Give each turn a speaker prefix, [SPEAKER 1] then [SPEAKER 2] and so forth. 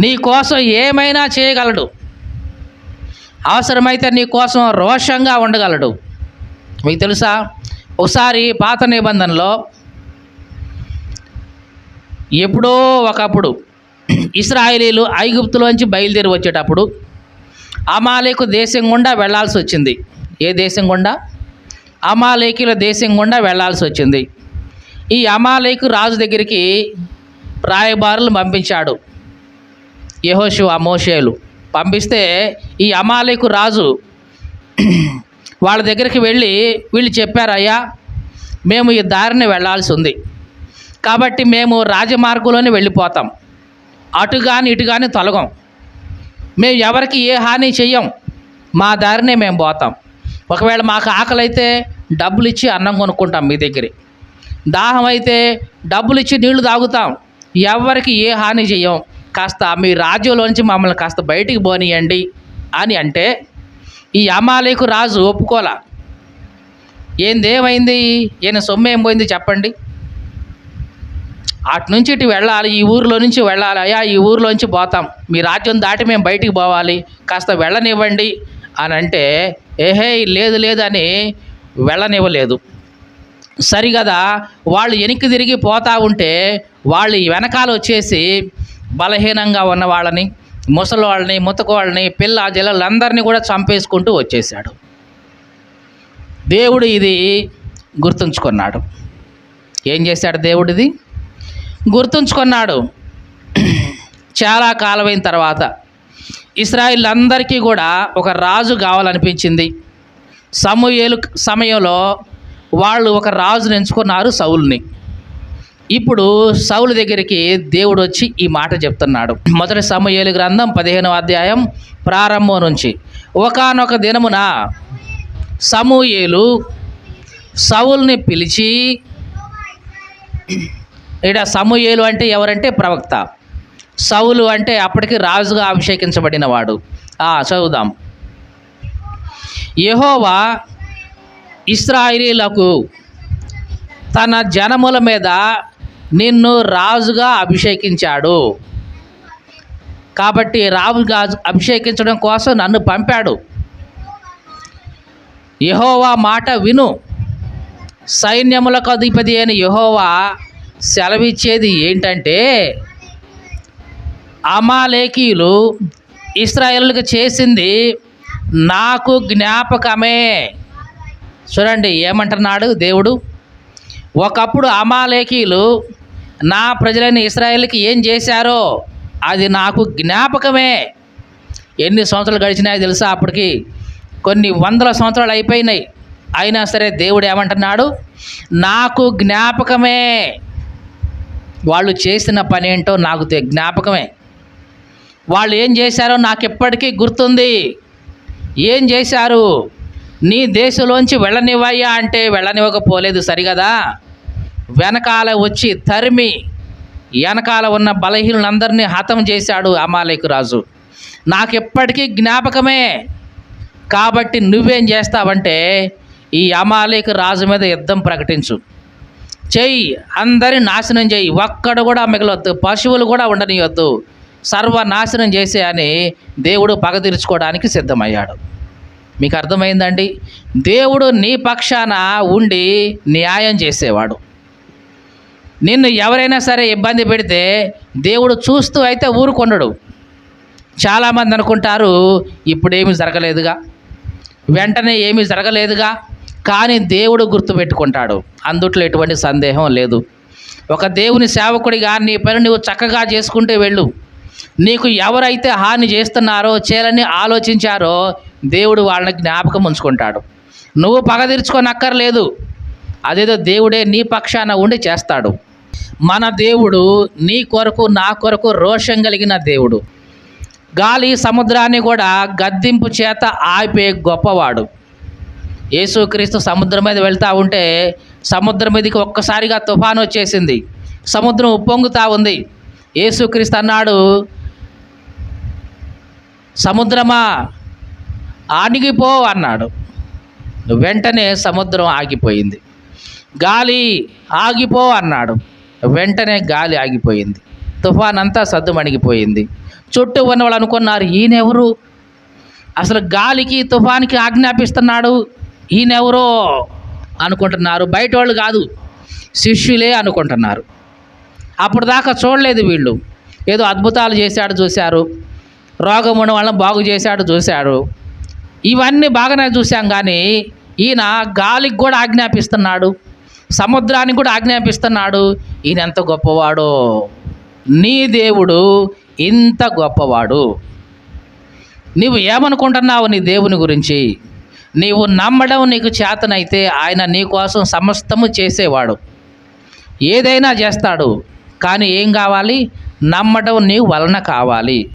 [SPEAKER 1] నీ కోసం ఏమైనా చేయగలడు. అవసరమైతే నీ కోసం రోషంగా ఉండగలడు. మీకు తెలుసా? ఒకసారి పాత నిబంధనలో ఎప్పుడో ఒకప్పుడు ఇస్రాయేలీలు ఐగుప్తులోంచి బయలుదేరి వచ్చేటప్పుడు అమాలేకు దేశం గుండా వెళ్ళాల్సి వచ్చింది. ఏ దేశం గుండా? అమాలేకుల దేశం గుండా వెళ్ళాల్సి వచ్చింది. ఈ అమాలేకు రాజు దగ్గరికి రాయబారులు పంపించాడు. యహోషు అమోషేలు పంపిస్తే ఈ అమాలేకు రాజు వాళ్ళ దగ్గరికి వెళ్ళి వీళ్ళు చెప్పారయ్యా మేము ఈ దారిని వెళ్ళాల్సి ఉంది. కాబట్టి మేము రాజమార్గంలోనే వెళ్ళిపోతాం. అటు కానీ ఇటు కానీ తొలగం. మేము ఎవరికి ఏ హాని చెయ్యం మా దారినే మేము పోతాం. ఒకవేళ మాకు ఆకలి అయితే డబ్బులు ఇచ్చి అన్నం కొనుక్కుంటాం మీ దగ్గరే. దాహం అయితే డబ్బులు ఇచ్చి నీళ్ళు తాగుతాం. ఎవరికి ఏ హాని చెయ్యం కాస్త మీ రాజ్యంలోంచి మమ్మల్ని కాస్త బయటికి పోనీయండి అని అంటే ఈ అమాలేకు రాజు ఒప్పుకోలా. ఏందేమైంది ఈయన సొమ్ము ఏం పోయింది చెప్పండి. అటు నుంచి ఇటు వెళ్ళాలి ఈ ఊరిలో నుంచి వెళ్ళాలి అయ్యా ఈ ఊరిలోంచి పోతాం. మీ రాజ్యం దాటి మేము బయటికి పోవాలి కాస్త వెళ్ళనివ్వండి అని అంటే ఏహే లేదు లేదు అని వెళ్ళనివ్వలేదు. సరిగదా వాళ్ళు వెనక్కి తిరిగి పోతా ఉంటే వాళ్ళు ఈ వెనకాల వచ్చేసి బలహీనంగా ఉన్న వాళ్ళని ముసలి వాళ్ళని ముతక వాళ్ళని పిల్ల జిల్లలందరినీ కూడా చంపేసుకుంటూ వచ్చేసాడు దేవుడు ఇది గుర్తుంచుకున్నాడు. ఏం చేశాడు దేవుడిది గుర్తుంచుకున్నాడు. చాలా కాలమైన తర్వాత ఇస్రాయిల్ అందరికీ కూడా ఒక రాజు కావాలనిపించింది. సమూయేలు సమయంలో వాళ్ళు ఒక రాజుని ఎంచుకున్నారు సౌల్ని. ఇప్పుడు సౌలు దగ్గరికి దేవుడు వచ్చి ఈ మాట చెప్తున్నాడు. మొదటి సమయలు గ్రంథం పదిహేనవ అధ్యాయం ప్రారంభం నుంచి. ఒకానొక దినమున సమూయేలు సౌల్ని పిలిచి ఇక్కడ సమూయేలు అంటే ఎవరంటే ప్రవక్త. సౌలు అంటే అప్పటికి రాజుగా అభిషేకించబడినవాడు. చదువుదాం. యహోవా ఇస్రాయిలీలకు తన జనముల మీద నిన్ను రాజుగా అభిషేకించాడు. కాబట్టి రాజుగా అభిషేకించడం కోసం నన్ను పంపాడు. యహోవా మాట విను. సైన్యములకు అధిపతి అయిన యహోవా సెలవిచ్చేది ఏంటంటే అమాలేకీయులు ఇస్రాయేలులకు చేసింది నాకు జ్ఞాపకమే. చూడండి ఏమంటున్నాడు దేవుడు? ఒకప్పుడు అమాలేకీయులు నా ప్రజలైన ఇస్రాయేల్కి ఏం చేశారో అది నాకు జ్ఞాపకమే. ఎన్ని సంవత్సరాలు గడిచినాయో తెలుసా? అప్పటికి కొన్ని వందల సంవత్సరాలు అయిపోయినాయి. అయినా సరే దేవుడు ఏమంటున్నాడు? నాకు జ్ఞాపకమే. వాళ్ళు చేసిన పని ఏంటో నాకు జ్ఞాపకమే. వాళ్ళు ఏం చేశారో నాకు ఎప్పటికీ గుర్తుంది. ఏం చేశారు? నీ దేశంలోంచి వెళ్ళనివ్వయ్యా అంటే వెళ్ళనివ్వకపోలేదు సరిగదా? వెనకాల వచ్చి తరిమి వెనకాల ఉన్న బలహీనులందరినీ హతం చేశాడు అమాలేకు రాజు. నాకు ఎప్పటికీ జ్ఞాపకమే. కాబట్టి నువ్వేం చేస్తావంటే ఈ అమాలేకు రాజు మీద యుద్ధం ప్రకటించు. చెయ్యి అందరి నాశనం చెయ్యి. ఒక్కడు కూడా మిగలొద్దు. పశువులు కూడా ఉండనియొద్దు. సర్వనాశనం చేసే అని దేవుడు పగ తీర్చుకోవడానికి సిద్ధమయ్యాడు. మీకు అర్థమైందండి? దేవుడు నీ పక్షాన ఉండి న్యాయం చేసేవాడు. నిన్ను ఎవరైనా సరే ఇబ్బంది పెడితే దేవుడు చూస్తూ అయితే ఊరుకొండడు చాలామంది అనుకుంటారు ఇప్పుడేమీ జరగలేదుగా. వెంటనే ఏమీ జరగలేదుగా. కానీ దేవుడు గుర్తుపెట్టుకుంటాడు అందుట్లో ఎటువంటి సందేహం లేదు. ఒక దేవుని సేవకుడిగా నీ పని నువ్వు చక్కగా చేసుకుంటూ వెళ్ళు. నీకు ఎవరైతే హాని చేస్తున్నారో చేయాలని ఆలోచించారో దేవుడు వాళ్ళని జ్ఞాపకం ఉంచుకుంటాడు. నువ్వు పగ తీర్చుకోనక్కర్లేదు. అదేదో దేవుడే నీ పక్షాన ఉండి చేస్తాడు. మన దేవుడు నీ కొరకు నా కొరకు రోషం కలిగిన దేవుడు. గాలి సముద్రాన్ని కూడా గద్దింపు చేత ఆపే గొప్పవాడు. యేసుక్రీస్తు సముద్రం మీద వెళ్తూ ఉంటే సముద్రం మీదకి ఒక్కసారిగా తుఫాను వచ్చేసింది. సముద్రం ఉప్పొంగుతూ ఉంది. యేసుక్రీస్తు అన్నాడు సముద్రమా ఆనిగిపో అన్నాడు. వెంటనే సముద్రం ఆగిపోయింది. గాలి ఆగిపో అన్నాడు. వెంటనే గాలి ఆగిపోయింది. తుఫాన్ అంతా సద్దుమణిగిపోయింది. చుట్టూ ఉన్న వాళ్ళు అనుకున్నారు ఈయనెవరు? అసలు గాలికి తుఫానికి ఆజ్ఞాపిస్తున్నాడు? ఈయనెవరో? అనుకుంటున్నారు. బయట వాళ్ళు కాదు శిష్యులే అనుకుంటున్నారు. అప్పుడు దాకా చూడలేదు వీళ్ళు. ఏదో అద్భుతాలు చేశాడు చూశారు. రోగం ఉన్న వాళ్ళని బాగు చేశాడు చూశాడు ఇవన్నీ బాగానే చూశాం కానీ ఈయన గాలికి కూడా ఆజ్ఞాపిస్తున్నాడు. సముద్రానికి కూడా ఆజ్ఞాపిస్తున్నాడు. ఈయన ఎంత గొప్పవాడో. నీ దేవుడు ఇంత గొప్పవాడు. నీవు ఏమనుకుంటున్నావు నీ దేవుని గురించి? నీవు నమ్మడం నీకు చేతనైతే ఆయన నీ కోసం సమస్తము చేసేవాడు. ఏదైనా చేస్తాడు. కానీ ఏం కావాలి? నమ్మడం నీ వలన కావాలి.